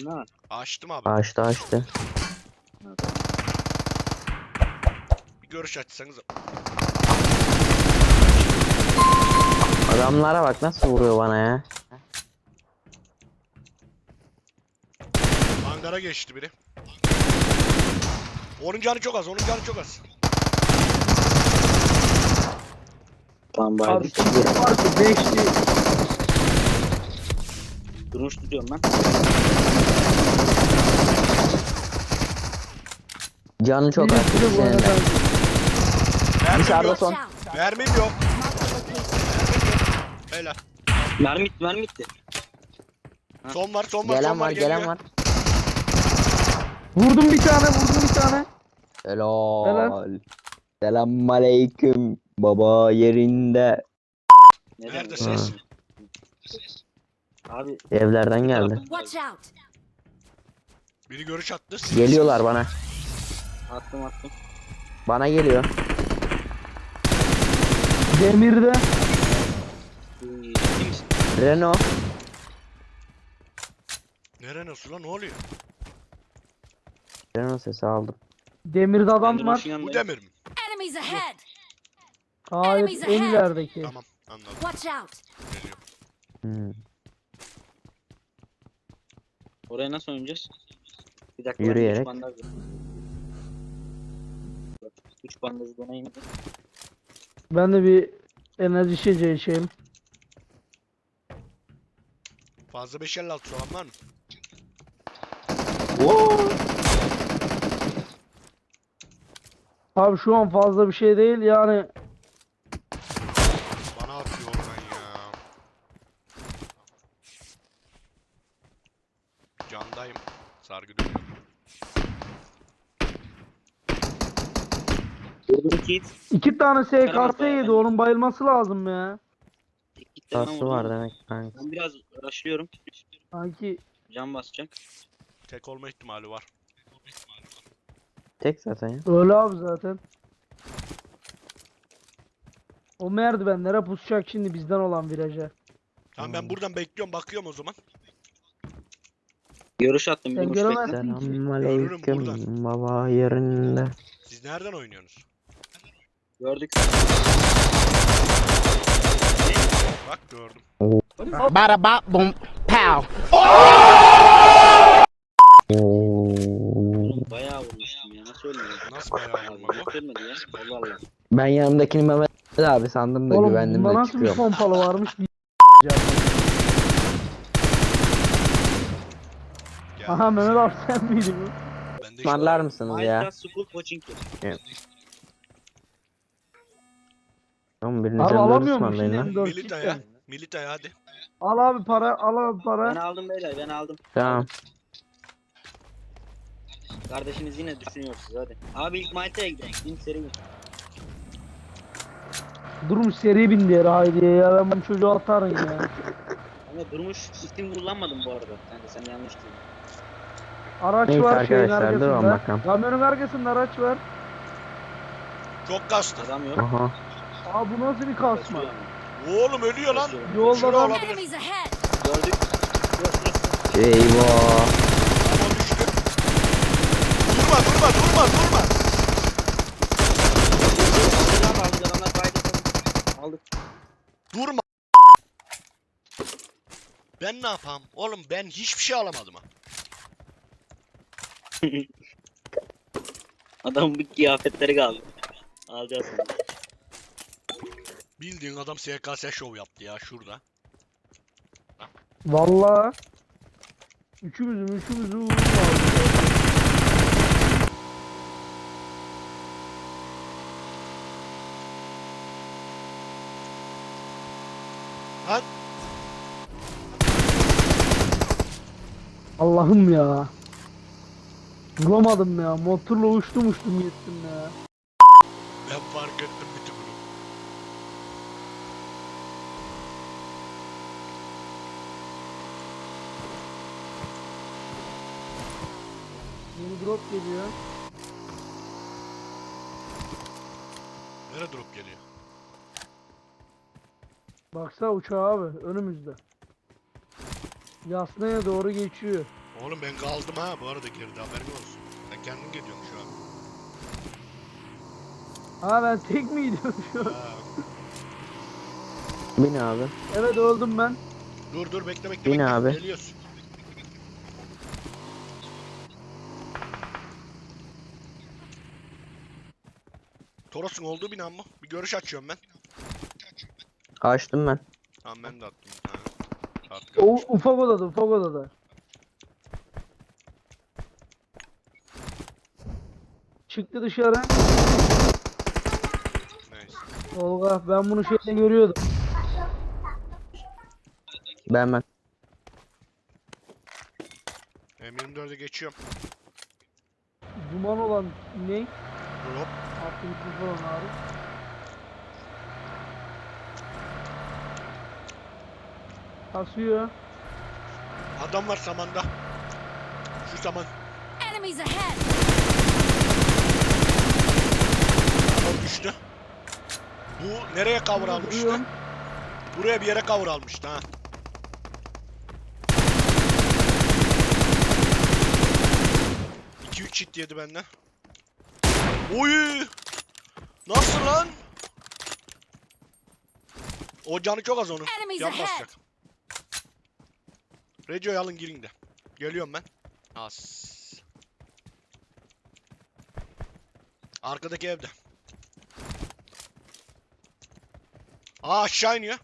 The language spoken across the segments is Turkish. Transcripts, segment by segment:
değil mi? Açtım abi. Açtı açtı. Ha. Bir görüş açsanız. Adamlara bak nasıl vuruyor bana ya. Hangara geçti biri. Onun canı çok az, onun canı çok az. Tamam Abi 5'li. Durmuş tutuyorum ben. Canı çok az. Birisi de bu senin de. Mermim Dışarıda yok. son. Mermim yok. Helal. Mermi bitti mermi bitti. Ha. Son var, son var, Gelen son var geliyor. gelen var. Vurdum bir tane vurdum bir tane. Helal. Selam aleyküm. Baba yerinde. Nerede ses? Abi Evlerden geldi. Watch out! Biri görüş attı. siz- Geliyorlar bana. attım attım. Bana geliyor. Demirde. Ee, ciddi misin? Renault. Nere nasıl lan ne oluyor? Renault sesi aldım. Demirde Ben adam var. Bu yanındayım. demir mi? Enemies ahead! Hayır en ilerideki. Tamam anladım. Watch out! Geliyor. Hmm. Oraya nasıl oynayacağız? Bir dakika. Yürüyerek. Üç bandaj. Üç deneyim. Ben de bir enerji içeceği içeyim. Fazla 556 olan var mı? Abi şu an fazla bir şey değil yani. Bana atıyor oradan ya. Candayım. Sargı dönüyor. Vurdum ki. iki tane S Yaramaz kartı yedi ben. onun bayılması lazım ya. İki tane Sası vurdum. var demek kanka. Ben biraz rushlıyorum. Sanki Can basacak. Tek olma ihtimali var. Tek zaten ya. öyle abi zaten. O merdivenlere pusacak şimdi bizden olan viraja. Tamam ben buradan bekliyorum bakıyorum o zaman. Görüş attım. Bir göremezsin. bekle. Selam Görürüm. Baba yerinde. Siz nereden oynuyorsunuz? Gördük. Bak gördüm. Bada bop boom pow. Oğlum bayağı vurmuştum ya. Nasıl ölmedi? Nasıl bayağı Abi vurma bu? nasıl ölmedi ya? Allah Allah. Ben yanımdakini Mehmet abi sandım da Oğlum güvendim de nasıl bir çıkıyorum. pompalı varmış bir Geldi. Aha Mehmet abi sen miydin bu? Ben de Ismarlar mısınız ya? Minecraft School Coaching. Oğlum biriniz Abi alamıyor mu ısmarlayın lan. şimdi dört Militaya. cidden? Militaya hadi. Al abi para al abi Ben para. aldım beyler ben aldım. Tamam. Kardeşiniz yine düşünüyorsunuz hadi. Abi ilk Malta'ya gidelim. Bin seri bin. Durmuş seri bin diye haydiye ya ben bu çocuğu atarım ya. Ama Durmuş isim kullanmadım bu arada. Kanka sen yanlış dedin. Araç Neyse var şeyin arkadaşlar, durun arkasında. bakalım. Kamyonun arkasında araç var. Çok kastı. Adam yok. Aha. Aa bu nasıl bir kasma? Oğlum ölüyor lan. Yolda Şurada lan. olabilir. Enemies ahead! Gördük. Eyvah. Ama düştü. Durma durma durma durma. Adamlar. Aldık. Durma. Ben ne yapayım? Oğlum ben hiçbir şey alamadım ha. Adamın bir kıyafetleri kaldı. Alacağız. Bildiğin adam SKS şov yaptı ya şurada. Valla. Üçümüzün üçümüzü vurdu. Lan Allah'ım ya. Vuramadım ya. Motorla uçtum uçtum gittim ya. ben fark ettim bütün bunu. Yeni drop geliyor. Nereye drop geliyor? Baksana uçağı abi önümüzde. Yasnaya doğru geçiyor. Oğlum ben kaldım ha bu arada geride haberin olsun. Sen kendin geliyorsun şu an. Ha ben tek mi gidiyorum şu an? Ha. Bin abi. Evet öldüm ben. Dur dur bekle bekle Bin bekle. abi. Geliyoruz. Toros'un olduğu bina mı? Bir görüş açıyorum ben. Açtım ben. Tamam ben de attım bir tane. Artık O ufak odada ufak odada. Çıktı dışarı. Neyse. Tolga ben bunu şeyde görüyordum. Ben ben. M24'e geçiyorum. Duman olan ne? Drop. Attım falan abi. Kasıyor. Adam var samanda. Şu saman. Enemies ahead! O düştü. Bu nereye cover almıştı? Duruyorum. Buraya bir yere cover almıştı ha. İki üç hit yedi benden. Oy! Nasıl lan? O canı çok az onun. Basacak. Recio'yu alın girin de. Geliyorum ben. As. Arkadaki evde. Aa aşağı iniyor.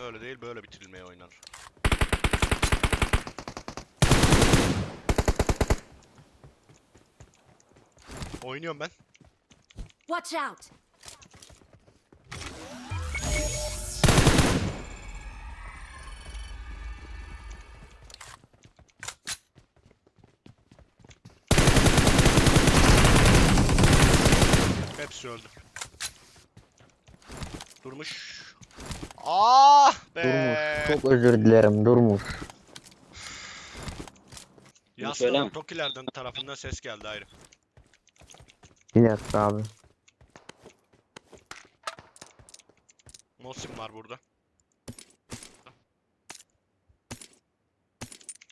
Öyle değil böyle bitirilmeye oynanır. Oynuyorum ben. Watch out! Hepsi öldü. Durmuş. Ah be. Durmuş. Çok özür dilerim durmuş. Yaslanın. Tokilerden tarafından ses geldi ayrı. Bir dakika abi. Mosim var burada.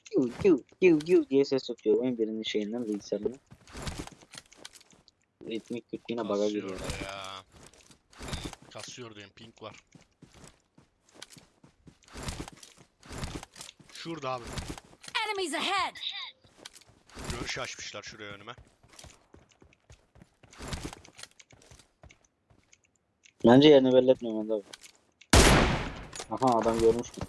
Kiu kiu kiu kiu diye ses tutuyor oyun birinin şeyinden bilgisayarından. Ritmik güç yine bug'a Kasıyor giriyor. ya. Kasıyor diyorum pink var. Şurada abi. Enemies ahead! Görüş açmışlar şuraya önüme. Bence yerini belli etmiyorum ben de abi. Aha adam görmüş mü?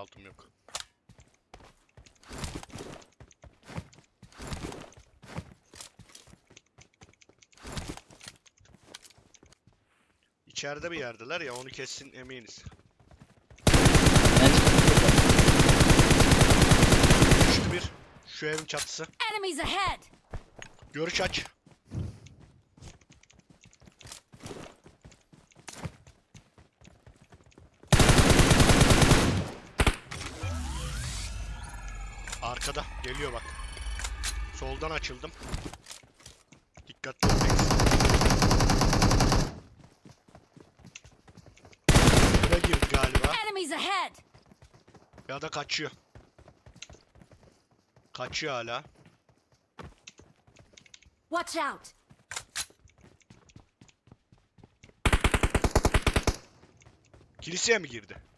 Altım yok. İçeride bir yerdeler ya onu kessin eminiz. Düştü bir. Şu evin çatısı. Enemies ahead! Görüş aç. Geliyor bak. Soldan açıldım. Dikkatli olacaksın. Buraya girdi galiba. Enemies ahead! Ya da kaçıyor. Kaçıyor hala. Watch out! Kiliseye mi girdi?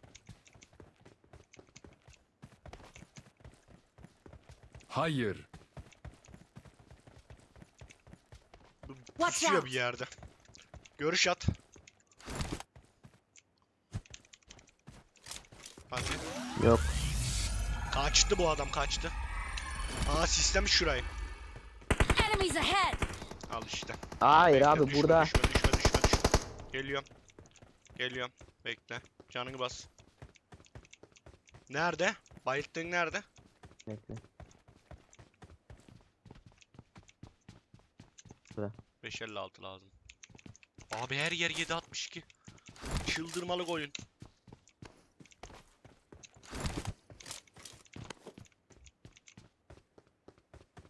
Hayır. Watch Pusuyor out. bir yerde. Görüş at. Hadi. Yok. Kaçtı bu adam kaçtı. Aa sistem şurayı. Enemies ahead! Al işte. Hayır Bekle, abi düşme, burada. Düşme düşme düşme düşme. Geliyorum. Geliyorum. Bekle. Canını bas. Nerede? Bayılttığın nerede? Bekle. 556 lazım. Abi her yer 762. Çıldırmalık oyun.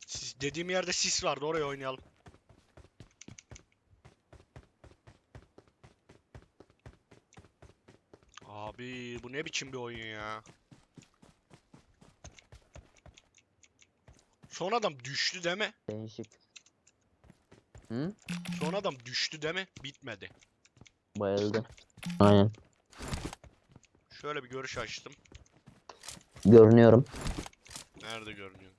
Siz Dediğim yerde sis vardı oraya oynayalım. Abi bu ne biçim bir oyun ya. Son adam düştü değil mi? Değişik. Hı? Son adam düştü değil mi? Bitmedi. Bayıldı. Aynen. Şöyle bir görüş açtım. Görünüyorum. Nerede görünüyor?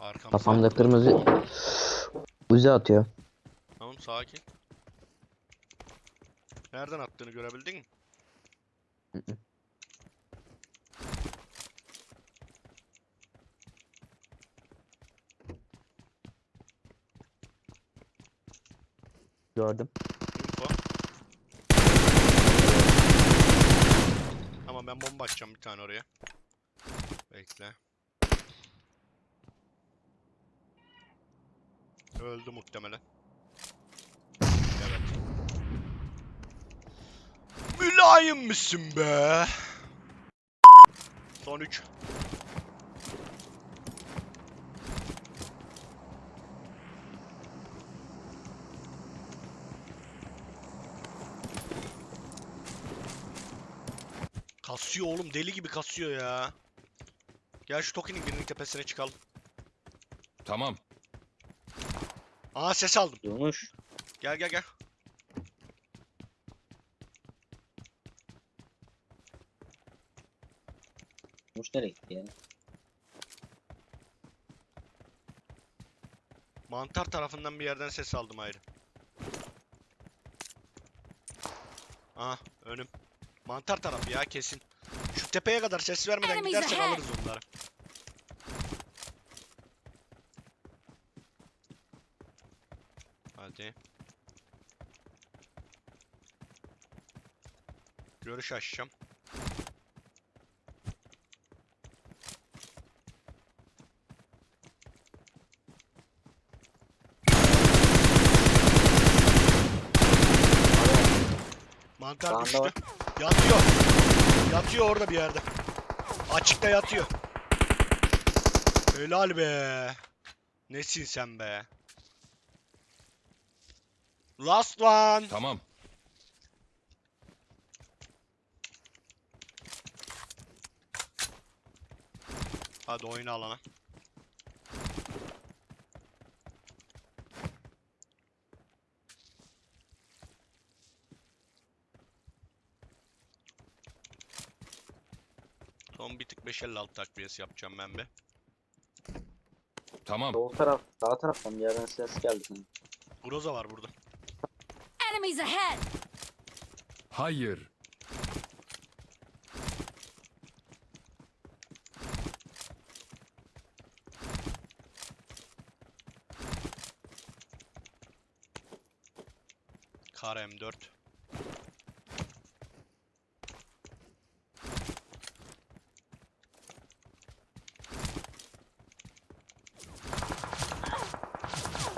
Arkamda. Kafamda kırmızı uzi atıyor. Tamam sakin. Nereden attığını görebildin mi? Hı hı. Gördüm. Info. Tamam ben bomba atacağım bir tane oraya. Bekle. Öldü muhtemelen. Evet. Mülayim misin be? Son 3. Kasıyor oğlum deli gibi kasıyor ya. Gel şu Toki'nin birinin tepesine çıkalım. Tamam. Aa ses aldım. Durmuş. Gel gel gel. Durmuş nereye gitti ya? Mantar tarafından bir yerden ses aldım ayrı. Aha önüm. Mantar tarafı ya kesin. Şu tepeye kadar ses vermeden gidersek alırız onları. Hadi. Görüş açacağım. Mantar düştü. Yatıyor. Yatıyor orada bir yerde. Açıkta yatıyor. Helal be. Nesin sen be? Last one. Tamam. Hadi oyna alana. Son bir tık 556 takviyesi yapacağım ben be. Tamam. Sol taraf, sağ taraftan bir yerden ses geldi. Groza var burada. Enemies ahead! Hayır. Kar M4.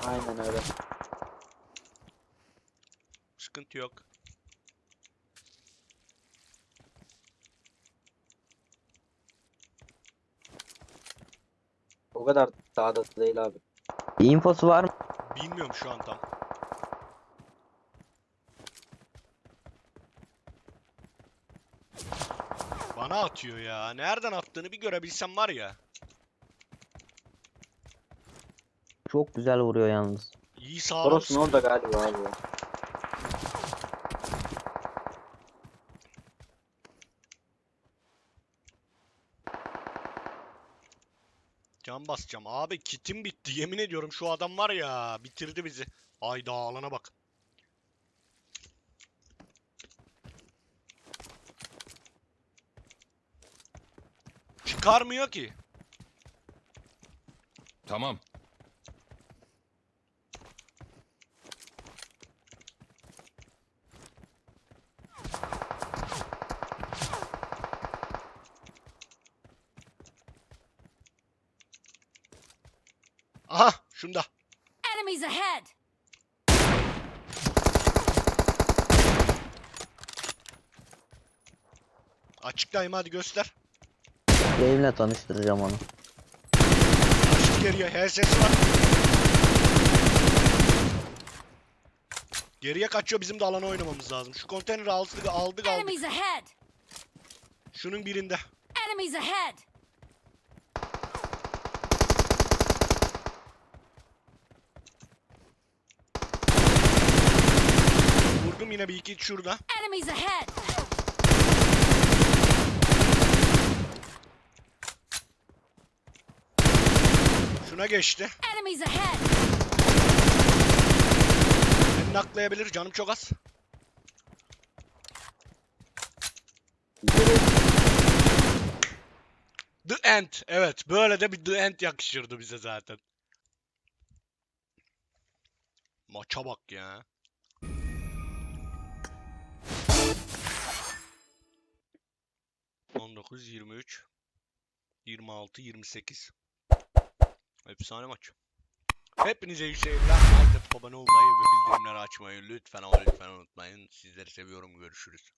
Aynen öyle. Sıkıntı yok. O kadar sağda değil abi. Infosu var mı? Bilmiyorum şu an tam. Bana atıyor ya. Nereden attığını bir görebilsem var ya. Çok güzel vuruyor yalnız. İyi sağlam Toros'un orada galiba abi. Can basacağım. Abi kitim bitti. Yemin ediyorum şu adam var ya. Bitirdi bizi. Ay alana bak. Çıkarmıyor ki. Tamam. Aha şunda. Enemies ahead! Açıklayayım hadi göster. Benimle tanıştıracağım onu. Açık geriye. HS'si var. Geriye kaçıyor bizim de alana oynamamız lazım. Şu konteyneri aldık aldık aldık. Enemies ahead! Şunun birinde. Enemies ahead! Vurdum yine bir iki şurada. Enemies ahead! Şuna geçti. Enemies ahead! Beni naklayabilir canım çok az. The End. Evet böyle de bir The End yakışırdı bize zaten. Maça bak ya. On dokuz, yirmi üç, yirmi altı, yirmi sekiz. Efsane maç. Hepinize iyi seyirler. Atıp abone olmayı ve bildirimleri açmayı lütfen ama lütfen unutmayın. Sizleri seviyorum. Görüşürüz.